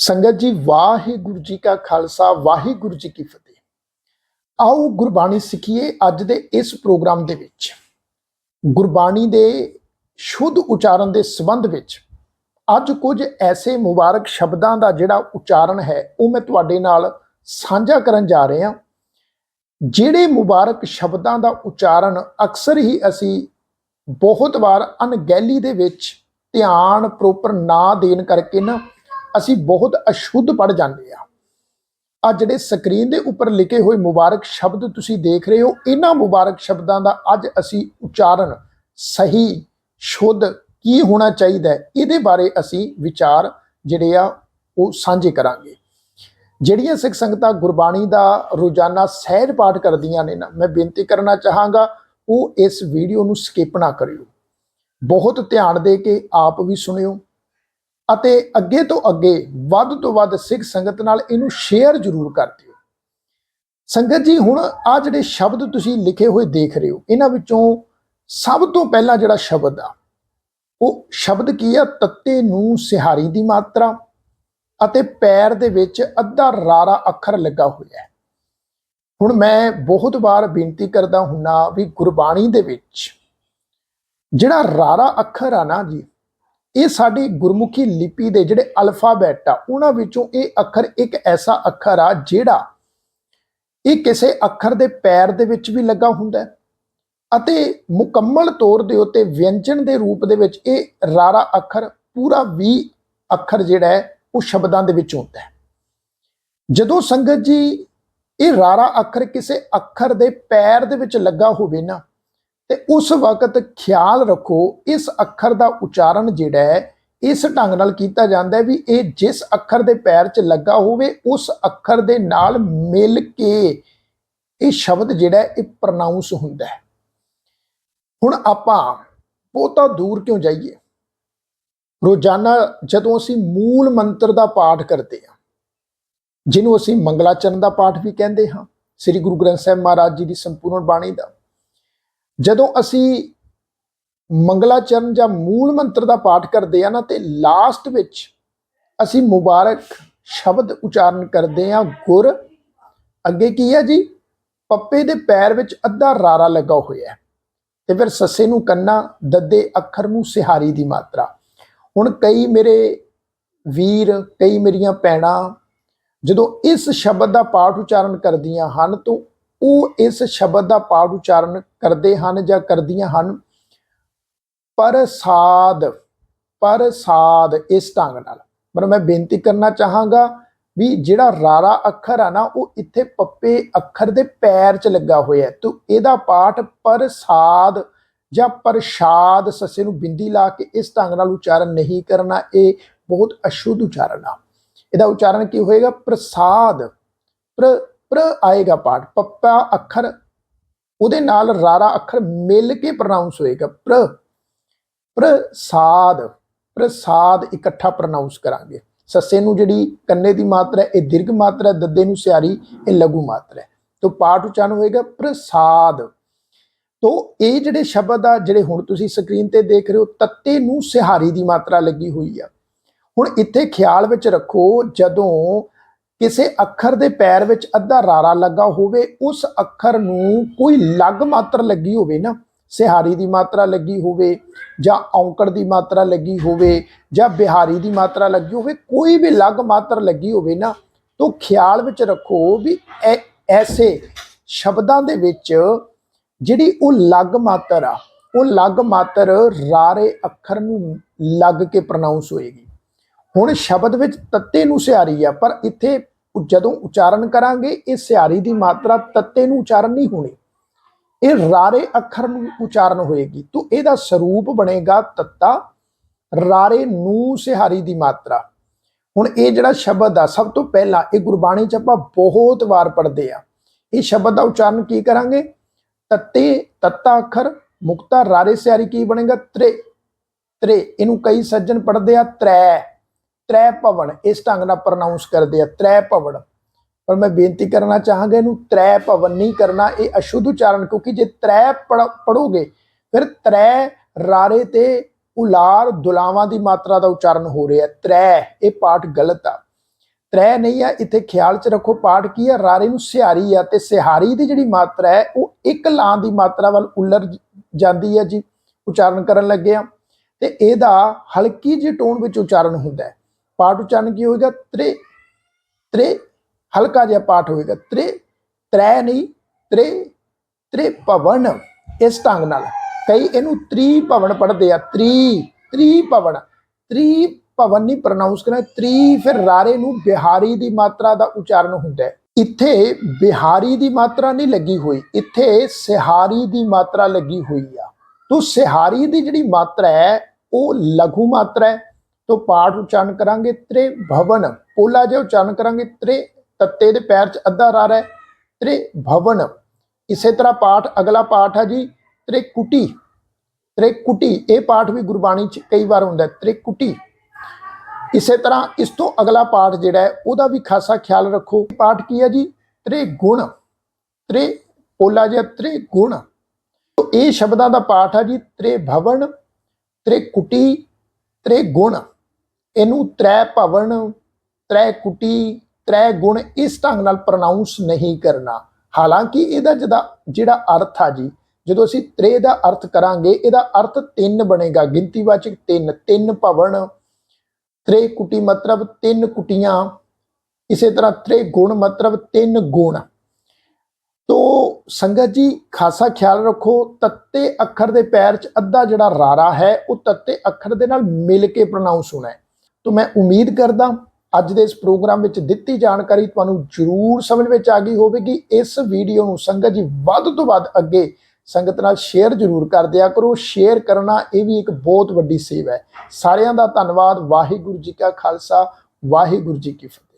ਸੰਗਤ ਜੀ, ਵਾਹਿਗੁਰੂ ਜੀ ਕਾ ਖਾਲਸਾ, ਵਾਹਿਗੁਰੂ ਜੀ ਕੀ ਫਤਿਹ। ਆਓ ਗੁਰਬਾਣੀ ਸਿੱਖੀਏ ਅੱਜ ਦੇ ਇਸ ਪ੍ਰੋਗਰਾਮ ਦੇ ਵਿੱਚ। ਗੁਰਬਾਣੀ ਦੇ ਸ਼ੁੱਧ ਉਚਾਰਨ ਦੇ ਸੰਬੰਧ ਵਿੱਚ ਅੱਜ ਕੁਝ ਐਸੇ ਮੁਬਾਰਕ ਸ਼ਬਦਾਂ ਦਾ ਜਿਹੜਾ ਉਚਾਰਨ ਹੈ, ਉਹ ਮੈਂ ਤੁਹਾਡੇ ਨਾਲ ਸਾਂਝਾ ਕਰਨ ਜਾ ਰਿਹਾ ਜਿਹੜੇ ਮੁਬਾਰਕ ਸ਼ਬਦਾਂ ਦਾ ਉਚਾਰਨ ਅਕਸਰ ਹੀ ਅਸੀਂ ਬਹੁਤ ਵਾਰ ਅਣਗਹਿਲੀ ਦੇ ਵਿੱਚ ਧਿਆਨ, ਪ੍ਰੋਪਰ ਨਾ ਦੇਣ ਕਰਕੇ ਨਾ ਅਸੀਂ ਬਹੁਤ ਅਸ਼ੁੱਧ ਪੜ ਜਾਂਦੇ ਆ ਆ ਜਿਹੜੇ ਸਕਰੀਨ ਦੇ ਉੱਪਰ ਲਿਖੇ ਹੋਏ ਮੁਬਾਰਕ ਸ਼ਬਦ ਤੁਸੀਂ ਦੇਖ ਰਹੇ ਹੋ, ਇਹਨਾਂ ਮੁਬਾਰਕ ਸ਼ਬਦਾਂ ਦਾ ਅੱਜ ਅਸੀਂ ਉਚਾਰਨ ਸਹੀ, ਸ਼ੁੱਧ ਕੀ ਹੋਣਾ ਚਾਹੀਦਾ ਇਹਦੇ ਬਾਰੇ ਅਸੀਂ ਵਿਚਾਰ ਜਿਹੜੇ ਆ ਉਹ ਸਾਂਝੇ ਕਰਾਂਗੇ। ਜਿਹੜੀਆਂ ਸਿੱਖ ਸੰਗਤਾਂ ਗੁਰਬਾਣੀ ਦਾ ਰੋਜ਼ਾਨਾ ਸਹਿਜ ਪਾਠ ਕਰਦੀਆਂ ਨੇ ਨਾ, ਮੈਂ ਬੇਨਤੀ ਕਰਨਾ ਚਾਹਾਂਗਾ, ਉਹ ਇਸ ਵੀਡੀਓ ਨੂੰ ਸਕਿਪ ਨਾ ਕਰਿਓ। ਬਹੁਤ ਧਿਆਨ ਦੇ ਕੇ ਆਪ ਵੀ ਸੁਣਿਓ ਅਤੇ ਅੱਗੇ ਤੋਂ ਅੱਗੇ ਵੱਧ ਤੋਂ ਵੱਧ ਸਿੱਖ ਸੰਗਤ ਨਾਲ ਇਹਨੂੰ ਸ਼ੇਅਰ ਜ਼ਰੂਰ ਕਰ ਦਿਓ। ਸੰਗਤ ਜੀ, ਹੁਣ ਆ ਜਿਹੜੇ ਸ਼ਬਦ ਤੁਸੀਂ ਲਿਖੇ ਹੋਏ ਦੇਖ ਰਹੇ ਹੋ, ਇਹਨਾਂ ਵਿੱਚੋਂ ਸਭ ਤੋਂ ਪਹਿਲਾਂ ਜਿਹੜਾ ਸ਼ਬਦ ਆ, ਉਹ ਸ਼ਬਦ ਕੀ ਆ? ਤੱਤੇ ਨੂੰ ਸਿਹਾਰੀ ਦੀ ਮਾਤਰਾ ਅਤੇ ਪੈਰ ਦੇ ਵਿੱਚ ਅੱਧਾ ਰਾਰਾ ਅੱਖਰ ਲੱਗਾ ਹੋਇਆ ਹੈ। ਹੁਣ ਮੈਂ ਬਹੁਤ ਵਾਰ ਬੇਨਤੀ ਕਰਦਾ ਹੁੰਨਾ ਵੀ ਗੁਰਬਾਣੀ ਦੇ ਵਿੱਚ ਜਿਹੜਾ ਰਾਰਾ ਅੱਖਰ ਆ ਨਾ ਜੀ ਇਹ ਸਾਡੀ ਗੁਰਮੁਖੀ ਲਿਪੀ ਦੇ ਜਿਹੜੇ ਅਲਫਾਬੈਟ ਆ, ਉਹਨਾਂ ਵਿੱਚੋਂ ਇਹ ਅੱਖਰ ਇੱਕ ਐਸਾ ਅੱਖਰ ਆ ਜਿਹੜਾ ਇਹ ਕਿਸੇ ਅੱਖਰ ਦੇ ਪੈਰ ਦੇ ਵਿੱਚ ਵੀ ਲੱਗਾ ਹੁੰਦਾ ਹੈ ਅਤੇ ਮੁਕੰਮਲ ਤੌਰ ਦੇ ਉੱਤੇ ਵਿਅੰਜਨ ਦੇ ਰੂਪ ਦੇ ਵਿੱਚ ਇਹ ਰਾਰਾ ਅੱਖਰ, ਪੂਰਾ 20 ਅੱਖਰ ਜਿਹੜਾ ਹੈ, ਉਹ ਸ਼ਬਦਾਂ ਦੇ ਵਿੱਚ ਹੁੰਦਾ ਹੈ। ਜਦੋਂ ਸੰਗਤ ਜੀ ਇਹ ਰਾਰਾ ਅੱਖਰ ਕਿਸੇ ਅੱਖਰ ਦੇ ਪੈਰ ਦੇ ਵਿੱਚ ਲੱਗਾ ਹੋਵੇ ਨਾ ਤੇ ਉਸ ਵਕਤ ਖਿਆਲ ਰੱਖੋ, ਇਸ ਅੱਖਰ ਦਾ ਉਚਾਰਨ ਜਿਹੜਾ ਹੈ, ਇਸ ਢੰਗ ਨਾਲ ਕੀਤਾ ਜਾਂਦਾ ਹੈ ਵੀ ਇਹ ਜਿਸ ਅੱਖਰ ਦੇ ਪੈਰ 'ਚ ਲੱਗਾ ਹੋਵੇ, ਉਸ ਅੱਖਰ ਦੇ ਨਾਲ ਮਿਲ ਕੇ ਇਹ ਸ਼ਬਦ ਜਿਹੜਾ ਇਹ ਪ੍ਰੋਨਾਂਸ ਹੁੰਦਾ ਹੈ। ਹੁਣ ਆਪਾਂ ਬਹੁਤਾ ਦੂਰ ਕਿਉਂ ਜਾਈਏ? ਰੋਜ਼ਾਨਾ ਜਦੋਂ ਅਸੀਂ ਮੂਲ ਮੰਤਰ ਦਾ ਪਾਠ ਕਰਦੇ ਹਾਂ, ਜਿਹਨੂੰ ਅਸੀਂ ਮੰਗਲਾਚਰਨ ਦਾ ਪਾਠ ਵੀ ਕਹਿੰਦੇ ਹਾਂ, ਸ੍ਰੀ ਗੁਰੂ ਗ੍ਰੰਥ ਸਾਹਿਬ ਮਹਾਰਾਜ ਜੀ ਦੀ ਸੰਪੂਰਨ ਬਾਣੀ ਦਾ ਜਦੋਂ ਅਸੀਂ ਮੰਗਲਾਚਰਨ ਜਾਂ ਮੂਲ ਮੰਤਰ ਦਾ ਪਾਠ ਕਰਦੇ ਆ ਨਾ, ਤੇ ਲਾਸਟ ਵਿੱਚ ਅਸੀਂ ਮੁਬਾਰਕ ਸ਼ਬਦ ਉਚਾਰਨ ਕਰਦੇ ਆ, ਗੁਰ। ਅੱਗੇ ਕੀ ਹੈ ਜੀ? ਪੱਪੇ ਦੇ ਪੈਰ ਵਿੱਚ ਅੱਧਾ ਰਾਰਾ ਲੱਗਾ ਹੋਇਆ ਹੈ। ਤੇ ਫਿਰ ਸੱਸੇ ਨੂੰ ਕੰਨਾ, ਦੱਦੇ, ਅੱਖਰ ਨੂੰ ਸਿਹਾਰੀ ਦੀ ਮਾਤਰਾ। ਹੁਣ ਕਈ ਮੇਰੇ ਵੀਰ, ਕਈ ਮੇਰੀਆਂ ਭੈਣਾਂ ਜਦੋਂ ਇਸ ਸ਼ਬਦ ਦਾ ਪਾਠ ਉਚਾਰਨ ਕਰਦੀਆਂ ਹਨ, ਤਾਂ ਉਹ ਇਸ ਸ਼ਬਦ ਦਾ ਪਾਠ ਉਚਾਰਨ ਕਰਦੇ ਹਨ ਜਾਂ ਕਰਦੀਆਂ ਹਨ। ਪ੍ਰਸਾਦ ਪ੍ਰਸਾਦ ਇਸ ਢੰਗ ਨਾਲ। ਪਰ ਮੈਂ ਬੇਨਤੀ ਕਰਨਾ ਚਾਹਾਂਗਾ ਵੀ ਜਿਹੜਾ ਰਾਰਾ ਅੱਖਰ ਆ ਨਾ, ਉਹ ਇੱਥੇ ਪੱਪੇ ਅੱਖਰ ਦੇ ਪੈਰ 'ਚ ਲੱਗਾ ਹੋਇਆ ਹੈ। ਤੋ ਇਹਦਾ ਪਾਠ ਪ੍ਰਸਾਦ ਜਾਂ ਪ੍ਰਸ਼ਾਦ ਸੱਸੇ ਨੂੰ ਬਿੰਦੀ ਲਾ ਕੇ ਇਸ ਢੰਗ ਨਾਲ ਉਚਾਰਨ ਨਹੀਂ ਕਰਨਾ, ਇਹ ਬਹੁਤ ਅਸ਼ੁੱਧ ਉਚਾਰਨ ਆ। ਇਹਦਾ ਉਚਾਰਨ ਕੀ ਹੋਏਗਾ? ਪ੍ਰਸਾਦ ਪ੍ਰ ਪ੍ਰ ਆਏਗਾ ਪਾਠ, ਪੱਪਾ ਅੱਖਰ, ਉਹਦੇ ਨਾਲ ਰਾਰਾ ਅੱਖਰ ਮਿਲ ਕੇ ਪ੍ਰੋਨਾਂਸ ਹੋਏਗਾ, ਪ੍ਰ, ਪ੍ਰਸਾਦ ਪ੍ਰਸਾਦ ਇਕੱਠਾ ਪ੍ਰੋਨਾਂਸ ਕਰਾਂਗੇ। ਸੱਸੇ ਨੂੰ ਜਿਹੜੀ ਕੰਨੇ ਦੀ ਮਾਤਰਾ, ਇਹ ਦੀਰਘ ਮਾਤਰਾ, ਦੱਦੇ ਨੂੰ ਸਿਆਰੀ, ਇਹ ਲਘੂ ਮਾਤਰਾ। ਹੈ ਤੋਂ ਪਾਠ ਉਚਾਰਨ ਹੋਏਗਾ ਪ੍ਰਸਾਦ। ਤੋਂ ਇਹ ਜਿਹੜੇ ਸ਼ਬਦ ਆ, ਜਿਹੜੇ ਹੁਣ ਤੁਸੀਂ ਸਕਰੀਨ ਤੇ ਦੇਖ ਰਹੇ ਹੋ, ਤੱਤੇ ਨੂੰ ਸਿਹਾਰੀ ਦੀ ਮਾਤਰਾ ਲੱਗੀ ਹੋਈ ਆ। ਹੁਣ ਇੱਥੇ ਖਿਆਲ ਵਿੱਚ ਰੱਖੋ, ਜਦੋਂ ਕਿਸੇ ਅੱਖਰ ਦੇ ਪੈਰ ਵਿੱਚ ਅੱਧਾ ਰਾਰਾ ਲੱਗਾ ਹੋਵੇ, ਉਸ ਅੱਖਰ ਨੂੰ ਕੋਈ ਲੱਗ ਮਾਤਰ ਲੱਗੀ ਹੋਵੇ ਨਾ, ਸਿਹਾਰੀ ਦੀ ਮਾਤਰਾ ਲੱਗੀ ਹੋਵੇ ਜਾਂ ਔਂਕੜ ਦੀ ਮਾਤਰਾ ਲੱਗੀ ਹੋਵੇ ਜਾਂ ਬਿਹਾਰੀ ਦੀ ਮਾਤਰਾ ਲੱਗੀ ਹੋਵੇ, ਕੋਈ ਵੀ ਲੱਗ ਮਾਤਰ ਲੱਗੀ ਹੋਵੇ ਨਾ, ਤਾਂ ਖਿਆਲ ਵਿੱਚ ਰੱਖੋ ਵੀ ਐਸੇ ਸ਼ਬਦਾਂ ਦੇ ਵਿੱਚ ਜਿਹੜੀ ਉਹ ਲੱਗ ਮਾਤਰ ਆ, ਉਹ ਲੱਗ ਮਾਤਰ ਰਾਰੇ ਅੱਖਰ ਨੂੰ ਲੱਗ ਕੇ ਪ੍ਰੋਨਾਂਸ ਹੋਏਗੀ। ਹੁਣ ਸ਼ਬਦ ਵਿੱਚ ਤੱਤੇ ਨੂੰ ਸਿਆਰੀ ਆ, ਪਰ ਇੱਥੇ ਜਦੋਂ ਉਚਾਰਨ ਕਰਾਂਗੇ, ਇਹ ਸਿਆਰੀ ਦੀ ਮਾਤਰਾ ਤੱਤੇ ਨੂੰ ਉਚਾਰਨ ਨਹੀਂ ਹੋਣੀ। ਇਹ ਰਾਰੇ ਅੱਖਰ ਨੂੰ ਉਚਾਰਨ ਹੋਏਗੀ। ਤੋ ਇਹਦਾ ਸਰੂਪ ਬਣੇਗਾ ਤੱਤਾ, ਰਾਰੇ ਨੂੰ ਸਿਹਾਰੀ ਦੀ ਮਾਤਰਾ। ਹੁਣ ਇਹ ਜਿਹੜਾ ਸ਼ਬਦ ਆ, ਸਭ ਤੋਂ ਪਹਿਲਾਂ ਇਹ ਗੁਰਬਾਣੀ ਚ ਆਪਾਂ ਬਹੁਤ ਵਾਰ ਪੜ੍ਹਦੇ ਆ। ਇਹ ਸ਼ਬਦ ਦਾ ਉਚਾਰਨ ਕੀ ਕਰਾਂਗੇ? ਤੱਤੇ, ਤੱਤਾ ਅੱਖਰ, ਮੁਕਤਾ, ਰਾਰੇ ਸਿਆਰੀ ਕੀ ਬਣੇਗਾ? ਤ੍ਰੇ ਤ੍ਰੇ। ਇਹਨੂੰ ਕਈ ਸੱਜਣ ਪੜ੍ਹਦੇ ਆ, ਤ੍ਰੈ। ਤ੍ਰੈ ਭਵਨ ਇਸ ਢੰਗ ਨਾਲ ਪ੍ਰੋਨਾਂਸ ਕਰਦੇ ਆ ਤ੍ਰੈ ਭਵਨ ਪਰ ਮੈਂ ਬੇਨਤੀ ਕਰਨਾ ਚਾਹਾਂਗਾ ਇਹਨੂੰ ਤ੍ਰੈ ਭਵਨ ਨਹੀਂ ਕਰਨਾ, ਇਹ ਅਸ਼ੁੱਧ ਉਚਾਰਨ, ਕਿਉਂਕਿ ਜੇ ਤ੍ਰੈ ਪੜੋਗੇ, ਫਿਰ ਤ੍ਰੈ ਰਾਰੇ ਤੇ ਉਲਾਰ ਦੁਲਾਵਾਂ ਦੀ ਮਾਤਰਾ ਦਾ ਉਚਾਰਨ ਹੋ ਰਿਹਾ। ਤ੍ਰੈ, ਇਹ ਪਾਠ ਗਲਤ ਆ। ਤ੍ਰੈ ਨਹੀਂ ਆ, ਇੱਥੇ ਖਿਆਲ ਚ ਰੱਖੋ, ਪਾਠ ਕੀ ਆ? ਰਾਰੇ ਨੂੰ ਸਿਹਾਰੀ ਆ, ਤੇ ਸਿਹਾਰੀ ਦੀ ਜਿਹੜੀ ਮਾਤਰਾ ਹੈ, ਉਹ ਇੱਕ ਲਾਂ ਦੀ ਮਾਤਰਾ ਵੱਲ ਉਲਰ ਜਾਂਦੀ ਹੈ ਜੀ, ਉਚਾਰਨ ਕਰਨ ਲੱਗੇ ਆ। ਤੇ ਇਹਦਾ ਹਲਕੀ ਜਿਹੀ ਟੋਨ ਵਿੱਚ ਉਚਾਰਨ ਹੁੰਦਾ ਹੈ। ਪਾਠ ਉਚਾਰਨ ਕੀ ਹੋਏਗਾ? ਤ੍ਰੇ ਤ੍ਰੇ, ਹਲਕਾ ਜਿਹਾ ਪਾਠ ਹੋਏਗਾ। ਤ੍ਰੇ, ਤ੍ਰੈ ਨਹੀਂ, ਤ੍ਰੇ ਤ੍ਰੇ ਭਵਨ ਇਸ ਢੰਗ ਨਾਲ। ਕਈ ਇਹਨੂੰ ਤ੍ਰੀ ਭਵਨ ਪੜ੍ਹਦੇ ਆ। ਤ੍ਰੀ ਤ੍ਰੀ ਭਵਨ। ਤ੍ਰੀ ਭਵਨ ਨਹੀਂ ਪ੍ਰੋਨਾਂਸ ਕਰਨਾ। ਤ੍ਰੀ ਫਿਰ ਰਾਰੇ ਨੂੰ ਬਿਹਾਰੀ ਦੀ ਮਾਤਰਾ ਦਾ ਉਚਾਰਨ ਹੁੰਦਾ ਹੈ। ਇੱਥੇ ਬਿਹਾਰੀ ਦੀ ਮਾਤਰਾ ਨਹੀਂ ਲੱਗੀ ਹੋਈ। ਇੱਥੇ ਸਿਹਾਰੀ ਦੀ ਮਾਤਰਾ ਲੱਗੀ ਹੋਈ ਆ। ਤੋ ਸਿਹਾਰੀ ਦੀ ਜਿਹੜੀ ਮਾਤਰਾ ਹੈ, ਉਹ ਲਘੂ ਮਾਤਰਾ ਹੈ। ਤੋ ਪਾਠ ਉਚਾਰਨ ਕਰਾਂਗੇ ਤ੍ਰੇ ਭਵਨ, ਪੋਲਾ ਜਿਹਾ ਉਚਾਰਨ ਕਰਾਂਗੇ ਤ੍ਰੇ ਤੱਤੇ ਦੇ ਪੈਰ 'ਚ ਅੱਧਾ ਰਾਰ ਹੈ, ਤ੍ਰੇ ਭਵਨ। ਇਸੇ ਤਰ੍ਹਾਂ ਪਾਠ, ਅਗਲਾ ਪਾਠ ਹੈ ਜੀ ਤ੍ਰਿਕੁਟੀ ਤ੍ਰਿਕੁਟੀ ਇਹ ਪਾਠ ਵੀ ਗੁਰਬਾਣੀ 'ਚ ਕਈ ਵਾਰ ਹੁੰਦਾ ਹੈ ਤ੍ਰਿਕੁਟੀ ਇਸੇ ਤਰ੍ਹਾਂ ਇਸ ਤੋਂ ਅਗਲਾ ਪਾਠ ਜਿਹੜਾ ਹੈ, ਉਹਦਾ ਵੀ ਖਾਸਾ ਖਿਆਲ ਰੱਖੋ। ਪਾਠ ਕੀ ਹੈ ਜੀ? ਤ੍ਰੇ ਗੁਣ, ਤ੍ਰੇ ਪੋਲਾ ਜਿਹਾ ਤ੍ਰਿਗੁਣ ਤੋ ਇਹ ਸ਼ਬਦਾਂ ਦਾ ਪਾਠ ਹੈ ਜੀ ਤ੍ਰੇ ਤ੍ਰਿਭਵਨ ਤ੍ਰਿਕੁਟੀ ਤ੍ਰਿਗੁਣ ਇਹਨੂੰ ਤ੍ਰੈ ਭਵਨ, ਤ੍ਰੈ ਕੁਟੀ, ਤ੍ਰੈ ਗੁਣ ਇਸ ਢੰਗ ਨਾਲ ਪ੍ਰੋਨਾਂਸ ਨਹੀਂ ਕਰਨਾ। ਹਾਲਾਂਕਿ ਇਹਦਾ ਜਿਹਦਾ ਜਿਹੜਾ ਅਰਥ ਆ ਜੀ, ਜਦੋਂ ਅਸੀਂ ਤ੍ਰੇ ਦਾ ਅਰਥ ਕਰਾਂਗੇ, ਇਹਦਾ ਅਰਥ ਤਿੰਨ ਬਣੇਗਾ। ਗਿਣਤੀਵਾਚਕ ਤਿੰਨ ਤਿੰਨ ਭਵਨ, ਤ੍ਰੇ ਕੁਟੀ ਮਤਲਬ ਤਿੰਨ ਕੁਟੀਆਂ, ਇਸੇ ਤਰ੍ਹਾਂ ਤ੍ਰੇ ਗੁਣ ਮਤਲਬ ਤਿੰਨ ਗੁਣ। ਤੋ ਸੰਗਤ ਜੀ, ਖਾਸਾ ਖਿਆਲ ਰੱਖੋ, ਤੱਤੇ ਅੱਖਰ ਦੇ ਪੈਰ 'ਚ ਅੱਧਾ ਜਿਹੜਾ ਰਾਰਾ ਹੈ, ਉਹ ਤੱਤੇ ਅੱਖਰ ਦੇ ਨਾਲ ਮਿਲ ਕੇ ਪ੍ਰੋਨਾਂਸ ਹੋਣਾ ਹੈ। ਤੋਂ ਮੈਂ ਉਮੀਦ ਕਰਦਾ ਅੱਜ ਦੇ ਇਸ ਪ੍ਰੋਗਰਾਮ ਵਿੱਚ ਦਿੱਤੀ ਜਾਣਕਾਰੀ ਤੁਹਾਨੂੰ ਜ਼ਰੂਰ ਸਮਝ ਵਿੱਚ ਆ ਗਈ ਹੋਵੇਗੀ। ਇਸ ਵੀਡੀਓ ਨੂੰ ਸੰਗਤ ਜੀ ਵੱਧ ਤੋਂ ਵੱਧ ਅੱਗੇ ਸੰਗਤ ਨਾਲ ਸ਼ੇਅਰ ਜ਼ਰੂਰ ਕਰ ਦਿਆ ਕਰੋ। ਸ਼ੇਅਰ ਕਰਨਾ ਇਹ ਵੀ ਇੱਕ ਬਹੁਤ ਵੱਡੀ ਸੇਵਾ ਹੈ। ਸਾਰਿਆਂ ਦਾ ਧੰਨਵਾਦ। ਵਾਹਿਗੁਰੂ ਜੀ ਕਾ ਖਾਲਸਾ, ਵਾਹਿਗੁਰੂ ਜੀ ਕੀ ਫਤਿਹ।